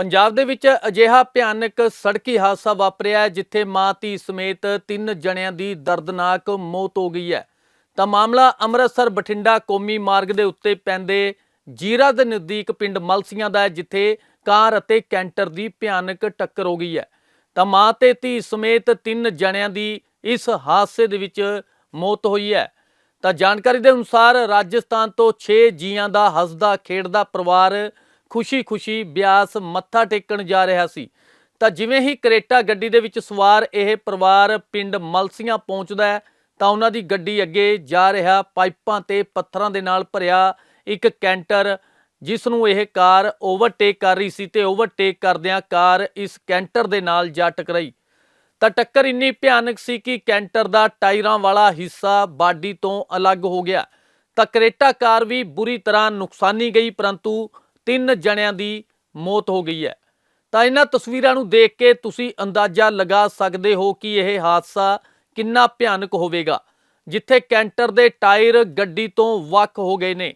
ਪੰਜਾਬ ਦੇ ਵਿੱਚ ਅਜਿਹਾ ਭਿਆਨਕ ਸੜਕੀ ਹਾਦਸਾ ਵਾਪਰਿਆ ਹੈ, ਜਿੱਥੇ ਮਾਂ ਧੀ ਸਮੇਤ ਤਿੰਨ ਜਣਿਆਂ ਦੀ ਦਰਦਨਾਕ ਮੌਤ ਹੋ ਗਈ ਹੈ। ਤਾਂ ਮਾਮਲਾ ਅੰਮ੍ਰਿਤਸਰ ਬਠਿੰਡਾ ਕੌਮੀ ਮਾਰਗ ਦੇ ਉੱਤੇ ਪੈਂਦੇ ਜੀਰਾ ਦੇ ਨਜ਼ਦੀਕ ਪਿੰਡ ਮਲਸੀਆਂ ਦਾ ਹੈ, ਜਿੱਥੇ ਕਾਰ ਅਤੇ ਕੈਂਟਰ ਦੀ ਭਿਆਨਕ ਟੱਕਰ ਹੋ ਗਈ ਹੈ। ਤਾਂ ਮਾਂ ਤੇ ਧੀ ਸਮੇਤ ਤਿੰਨ ਜਣਿਆਂ ਦੀ ਇਸ ਹਾਦਸੇ ਦੇ ਵਿੱਚ ਮੌਤ ਹੋਈ ਹੈ। ਤਾਂ ਜਾਣਕਾਰੀ ਦੇ ਅਨੁਸਾਰ ਰਾਜਸਥਾਨ ਤੋਂ 6 ਜੀਆਂ ਦਾ ਹੱਸਦਾ ਖੇਡਦਾ ਪਰਿਵਾਰ ਖੁਸ਼ੀ-ਖੁਸ਼ੀ ਬਿਆਸ ਮੱਥਾ ਟੇਕਣ ਜਾ ਰਿਹਾ ਸੀ। ਤਾਂ ਜਿਵੇਂ ਹੀ ਕਰੇਟਾ ਗੱਡੀ ਦੇ ਵਿੱਚ ਸਵਾਰ ਇਹ ਪਰਿਵਾਰ ਪਿੰਡ ਮਲਸੀਆਂ ਪਹੁੰਚਦਾ ਹੈ, ਤਾਂ ਉਹਨਾਂ ਦੀ ਗੱਡੀ ਅੱਗੇ ਜਾ ਰਿਹਾ ਪਾਈਪਾਂ ਤੇ ਪੱਥਰਾਂ ਦੇ ਨਾਲ ਭਰਿਆ ਇੱਕ ਕੈਂਟਰ, ਜਿਸ ਨੂੰ ਇਹ ਕਾਰ ਓਵਰਟੇਕ ਕਰ ਰਹੀ ਸੀ ਤੇ ਓਵਰਟੇਕ ਕਰਦਿਆਂ ਕਾਰ ਇਸ ਕੈਂਟਰ ਦੇ ਨਾਲ ਜਾ ਟਕਰਾਈ। ਤਾਂ ਟੱਕਰ ਇੰਨੀ ਭਿਆਨਕ ਸੀ ਕਿ ਕੈਂਟਰ ਦਾ ਟਾਇਰਾਂ ਵਾਲਾ ਹਿੱਸਾ ਬਾਡੀ ਤੋਂ ਅਲੱਗ ਹੋ ਗਿਆ। ਤਾਂ ਕਰੇਟਾ ਕਾਰ ਵੀ ਬੁਰੀ ਤਰ੍ਹਾਂ ਨੁਕਸਾਨੀ ਗਈ, ਪਰੰਤੂ ਤਿੰਨ ਜਣਿਆਂ ਦੀ ਮੌਤ ਹੋ ਗਈ ਹੈ। ਤਾਂ ਇਹਨਾਂ ਤਸਵੀਰਾਂ ਨੂੰ ਦੇਖ ਕੇ ਤੁਸੀਂ ਅੰਦਾਜ਼ਾ ਲਗਾ ਸਕਦੇ ਹੋ ਕਿ ਇਹ ਹਾਦਸਾ ਕਿੰਨਾ ਭਿਆਨਕ ਹੋਵੇਗਾ, ਜਿੱਥੇ ਕੈਂਟਰ ਦੇ ਟਾਇਰ ਗੱਡੀ ਤੋਂ ਵੱਖ ਹੋ ਗਏ ਨੇ।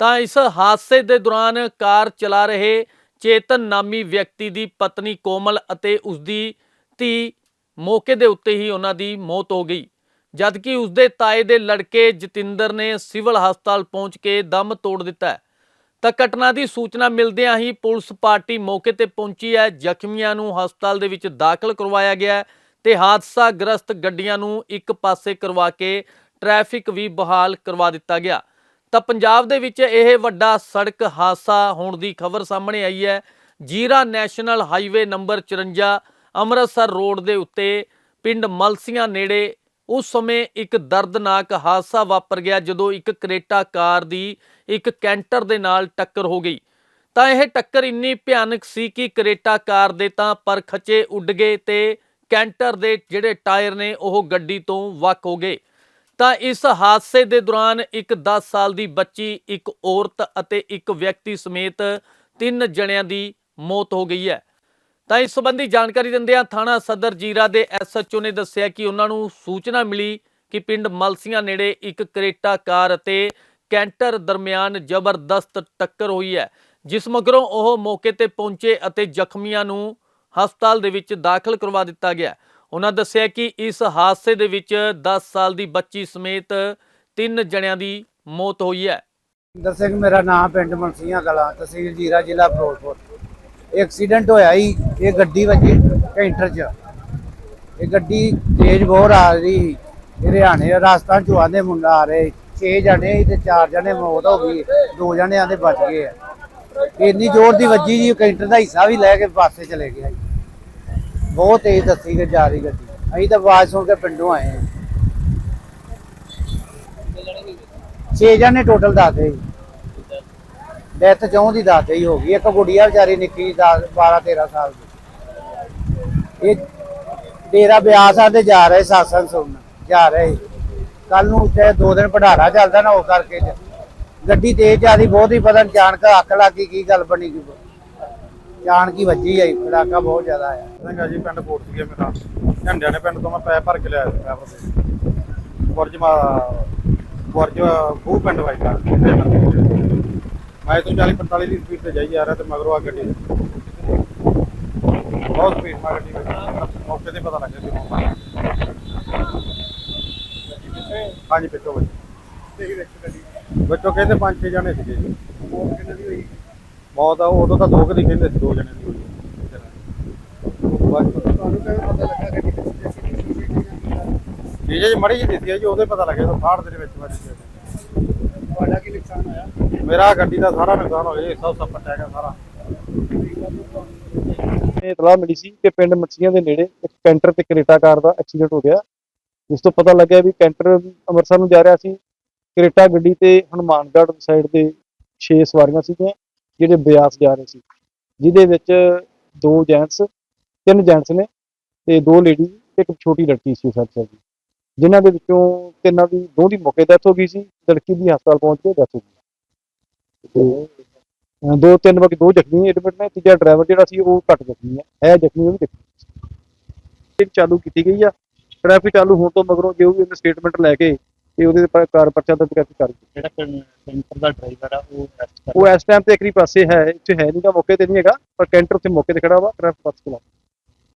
ਤਾਂ ਇਸ ਹਾਦਸੇ ਦੇ ਦੌਰਾਨ ਕਾਰ ਚਲਾ ਰਹੇ ਚੇਤਨ ਨਾਮੀ ਵਿਅਕਤੀ ਦੀ ਪਤਨੀ ਕੋਮਲ ਅਤੇ ਉਸਦੀ ਧੀ ਮੌਕੇ ਦੇ ਉੱਤੇ ਹੀ ਉਹਨਾਂ ਦੀ ਮੌਤ ਹੋ ਗਈ, ਜਦਕਿ ਉਸਦੇ ਤਾਏ ਦੇ ਲੜਕੇ ਜਤਿੰਦਰ ਨੇ ਸਿਵਲ ਹਸਪਤਾਲ ਪਹੁੰਚ ਕੇ ਦਮ ਤੋੜ ਦਿੱਤਾ ਤਾਂ ਘਟਨਾ ਦੀ ਸੂਚਨਾ ਮਿਲਦਿਆਂ ਹੀ ਪੁਲਿਸ ਪਾਰਟੀ ਮੌਕੇ ਤੇ ਪਹੁੰਚੀ ਹੈ। ਜ਼ਖਮੀਆਂ ਨੂੰ ਹਸਪਤਾਲ ਦੇ ਵਿੱਚ ਦਾਖਲ ਕਰਵਾਇਆ ਗਿਆ ਹੈ ਤੇ ਹਾਦਸਾ ਗ੍ਰਸਤ ਗੱਡੀਆਂ ਨੂੰ ਇੱਕ ਪਾਸੇ ਕਰਵਾ ਕੇ ਟ੍ਰੈਫਿਕ ਵੀ ਬਹਾਲ ਕਰਵਾ ਦਿੱਤਾ ਗਿਆ। ਤਾਂ ਪੰਜਾਬ ਦੇ ਵਿੱਚ ਇਹ ਵੱਡਾ ਸੜਕ ਹਾਦਸਾ ਹੋਣ ਦੀ ਖਬਰ ਸਾਹਮਣੇ ਆਈ ਹੈ। Zira national highway number 54 Amritsar road ਦੇ ਉੱਤੇ ਪਿੰਡ ਮਲਸੀਆਂ ਨੇੜੇ ਉਸ ਸਮੇਂ ਇੱਕ ਦਰਦਨਾਕ ਹਾਦਸਾ ਵਾਪਰ ਗਿਆ ਜਦੋਂ ਇੱਕ ਕਰੇਟਾ ਕਾਰ ਦੀ ਇੱਕ ਕੈਂਟਰ ਦੇ ਨਾਲ ਟੱਕਰ ਹੋ ਗਈ। ਤਾਂ ਇਹ ਟੱਕਰ ਇੰਨੀ ਭਿਆਨਕ ਸੀ ਕਿ ਕਰੇਟਾ ਕਾਰ ਦੇ ਤਾਂ ਪਰ ਖਚੇ ਉੱਡ ਗਏ ਤੇ ਕੈਂਟਰ ਦੇ ਜਿਹੜੇ ਟਾਇਰ ਨੇ ਉਹ ਗੱਡੀ ਤੋਂ ਵੱਖ ਹੋ ਗਏ। ਤਾਂ ਇਸ ਹਾਦਸੇ ਦੇ ਦੌਰਾਨ ਇੱਕ 10 ਸਾਲ ਦੀ ਬੱਚੀ, ਇੱਕ ਔਰਤ ਅਤੇ ਇੱਕ ਵਿਅਕਤੀ ਸਮੇਤ ਤਿੰਨ ਜਣਿਆਂ ਦੀ ਮੌਤ ਹੋ ਗਈ ਹੈ। ਤਾਂ ਇਸ ਸੰਬੰਧੀ ਜਾਣਕਾਰੀ ਦਿੰਦਿਆਂ ਥਾਣਾ ਸਦਰ ਜੀਰਾ ਦੇ ਐਸਐਚਓ ਨੇ ਦੱਸਿਆ ਕਿ ਉਹਨਾਂ ਨੂੰ ਸੂਚਨਾ ਮਿਲੀ ਕਿ ਪਿੰਡ ਮਲਸੀਆਂ ਨੇੜੇ ਇੱਕ ਕਰੇਟਾ ਕਾਰ ਅਤੇ ਕੈਂਟਰ ਦਰਮਿਆਨ ਜ਼ਬਰਦਸਤ ਟੱਕਰ ਹੋਈ ਹੈ, ਜਿਸ ਮਗਰੋਂ ਉਹ ਮੌਕੇ ਤੇ ਪਹੁੰਚੇ ਅਤੇ ਜ਼ਖਮੀਆਂ ਨੂੰ ਹਸਪਤਾਲ ਦੇ ਵਿੱਚ ਦਾਖਲ ਕਰਵਾ ਦਿੱਤਾ ਗਿਆ। ਉਹਨਾਂ ਦੱਸਿਆ ਕਿ ਇਸ ਹਾਦਸੇ ਦੇ ਵਿੱਚ 10 ਸਾਲ ਦੀ ਬੱਚੀ ਸਮੇਤ ਤਿੰਨ ਜਣਿਆਂ ਦੀ ਮੌਤ ਹੋਈ ਹੈ। ਇੰਦਰ ਸਿੰਘ ਮੇਰਾ ਨਾਮ ਪਿੰਡ ਮਨਸੀਆਂ ਕਲਾਂ ਤਹਿਸੀਲ ਜੀਰਾ, ਜ਼ਿਲ੍ਹਾ ਫਿਰੋਜ਼ਪੁਰ। ਐਕਸੀਡੈਂਟ ਹੋਇਆ ਹੀ ਇਹ ਗੱਡੀ ਵੱਜੀ ਕੈਂਟਰ 'ਚ। ਇਹ ਗੱਡੀ ਤੇਜ਼ ਬਹੁਤ ਆ ਰਹੀ ਹਰਿਆਣੇ ਰਾਜਸਥਾਨ ਚੋਂ ਆਂਦੇ ਮੁੰਡਾ ਆ ਰਹੇ। 6 ਜਣੇ ਸੀ ਤੇ 4 ਜਣੇ ਮੌਤ ਹੋ ਗਈ। ਦੋ ਜਣੇ ਆਂਦੇ ਬਚ ਗਏ ਆ। ਇੰਨੀ ਜ਼ੋਰ ਦੀ ਵੱਜੀ ਜੀ ਕੈਂਟਰ ਦਾ ਹਿੱਸਾ ਵੀ ਲੈ ਕੇ ਪਾਸੇ ਚਲੇ ਗਿਆ ਜੀ। ਬਹੁਤ ਤੇਜ਼ ਦੱਸੀ ਕਿ ਜਾ ਰਹੀ ਗੱਡੀ। ਅਸੀਂ ਤਾਂ ਆਵਾਜ਼ ਸੁਣ ਕੇ ਪਿੰਡੋਂ ਆਏ ਹਾਂ। 6 ਜਣੇ ਟੋਟਲ ਦੱਸਦੇ ਜੀ। ਡੈਥ ਚੌਂ ਦੀ ਦੱਸਦੇ ਹੀ ਹੋ ਗਈ। ਇੱਕ ਗੁੜੀਆ ਵਿਚਾਰੀ ਨਿੱਕੀ 10 12 13 ਸਾਲ ਦੀ। ਇਹ ਡੇਰਾ ਬਿਆਸ ਆ ਤੇ ਜਾ ਰਹੇ ਸਾਸਨ ਸੁਣਨ, ਜਾ ਰਹੇ। ਕੱਲ ਨੂੰ ਉੱਥੇ ਦੋ ਦਿਨ ਪੜਾੜਾ ਚੱਲਦਾ ਨਾ, ਉਹ ਕਰਕੇ ਗੱਡੀ ਤੇਜ਼ ਜਾਂਦੀ ਬਹੁਤ ਹੀ ਪਤਾ ਨੀ ਅਚਾਨਕ ਅੱਖ ਲੱਗ ਕੀ ਗੱਲ ਬਣੀ ਕੀ ਜਾਣ ਕੀ ਵੱਜੀ ਆਈ ਪੜਾਕਾ ਬਹੁਤ ਜ਼ਿਆਦਾ ਆਇਆ। ਸਿੰਘਾ ਜੀ ਪਿੰਡ ਕੋਟ ਸੀਗੇ ਮੇਰਾ। ਝੰਡਿਆਂ ਨੇ ਪਿੰਡ ਤੋਂ ਮੈਂ ਪੈ ਭਰ ਕੇ ਲਿਆ ਡਰਾਈਵਰ ਦੇ। ਵਰਜ ਵਰਜ ਖੂਹ ਪਿੰਡ ਵਾਈਦਾ ਮੈਂ ਤੋਂ 40 45 ਦੀ ਸਪੀਡ ਤੇ ਜਾਈ ਜਾ ਰਿਹਾ ਤੇ ਮਗਰੋਂ ਆ ਗੱਡੀ ਬਹੁਤ ਸਪੀਡ ਮਾ ਗੱਡੀ ਮੌਕੇ ਤੇ ਪਤਾ ਲੱਗਿਆ ਕਿ ਹਾਂਜੀ, ਪਿੱਛੋਂ ਵਿੱਚ ਵਿੱਚੋਂ ਕਹਿੰਦੇ ਪੰਜ ਛੇ ਜਣੇ ਸੀਗੇ। ਜੀ ਮੌਤ ਆ, ਉਦੋਂ ਤਾਂ ਦੋ ਕੁ ਦੀ ਕਹਿੰਦੇ ਸੀ, ਦੋ ਜਣੇ ਦੀ ਹੋਈ। ਤੁਹਾਨੂੰ ਕਿਵੇਂ ਪਤਾ ਲੱਗਾ ਕਿ ਜੀ ਜੀ ਮੜੀ ਜੀ ਦਿੱਤੀ ਜੀ, ਉਹਦੇ ਪਤਾ ਲੱਗਿਆ ਤਾਂ ਫਾੜ ਦੇ ਵਿੱਚ ਵੱਜ ਗਿਆ ਤੁਹਾਡਾ ਕੀ ਨੁਕਸਾਨ ਹੋਇਆ? ਮੇਰਾ ਗੱਡੀ ਦਾ ਸਾਰਾ ਨੁਕਸਾਨ ਹੋ ਗਿਆ ਸਭ ਸਭ ਪਟਿਆ ਗਿਆ ਸਾਰਾ। ਇਹ ਇਤਲਾਹ ਮਿਲੀ ਸੀ ਕਿ ਪਿੰਡ ਮੱਛੀਆਂ ਦੇ ਨੇੜੇ ਇੱਕ ਕੈਂਟਰ ਤੇ ਕਰੇਟਾ ਕਾਰ ਦਾ ਐਕਸੀਡੈਂਟ ਹੋ ਗਿਆ। ਜਿਸ ਤੋਂ ਪਤਾ ਲੱਗਿਆ ਵੀ ਕੈਂਟਰ ਅੰਮ੍ਰਿਤਸਰ ਨੂੰ ਜਾ ਰਿਹਾ ਸੀ। ਕਰੇਟਾ ਗੱਡੀ ਤੇ ਹਨੂਮਾਨਗੜ੍ਹ ਸਾਈਡ ਦੇ 6 ਸਵਾਰੀਆਂ ਸੀਗੀਆਂ ਜਿਹੜੇ ਬਿਆਸ ਜਾ ਰਹੇ ਸੀ। ਜਿਹਦੇ ਵਿੱਚ ਦੋ ਜੈਂਟਸ ਤਿੰਨ ਜੈਂਟਸ ਨੇ ਤੇ ਦੋ ਲੇਡੀ ਇੱਕ ਛੋਟੀ ਲੜਕੀ ਸੀ ਸਾਲ ਦੀ ਜਿਨ੍ਹਾਂ ਦੇ ਵਿੱਚੋਂ ਤਿੰਨਾਂ ਦੀ ਦੋ ਦੀ ਮੌਕੇ ਡੈਥ ਹੋ ਗਈ ਸੀ ਲੜਕੀ ਦੀ ਹਸਪਤਾਲ ਪਹੁੰਚ ਕੇ ਡੈਥ ਹੋ ਗਈ। ਤੇ ਦੋ ਤਿੰਨ ਬਾਕੀ ਦੋ ਜ਼ਖਮੀ ਐਡਮਿਟ ਨੇ ਤੀਜਾ ਡਰਾਈਵਰ ਜਿਹੜਾ ਸੀ ਉਹ ਘੱਟ ਜ਼ਖਮੀ ਹੈ ਹੈ ਜ਼ਖਮੀ ਉਹ ਵੀ ਜ਼ਖਮੀ ਚਾਲੂ ਕੀਤੀ ਗਈ ਆ। ਟ੍ਰੈਫਿਕ ਚਾਲੂ ਹੋਣ ਤੋਂ ਮਗਰੋਂ ਜੋ ਵੀ ਉਹਨੇ ਸਟੇਟਮੈਂਟ ਲੈ ਕੇ ਤੇ ਉਹਦੇ ਪਰ ਕਾਰ ਪਰਚਾ ਦਰਜ ਕਰਕੇ ਕਰ ਜਿਹੜਾ ਕੈਂਟਰ ਦਾ ਡਰਾਈਵਰ ਆ ਉਹ ਅਰੈਸਟ ਕਰ ਉਹ ਇਸ ਟਾਈਮ ਤੇ ਇੱਕਰੀ ਪਾਸੇ ਹੈ ਇੱਥੇ ਹੈ ਨਹੀਂਗਾ ਮੌਕੇ ਤੇ ਨਹੀਂ ਹੈਗਾ ਪਰ ਕੈਂਟਰ ਉੱਥੇ ਮੌਕੇ ਤੇ ਖੜਾ ਵਾ ਟ੍ਰੈਫਿਕ ਪਾਸ ਕੋਲ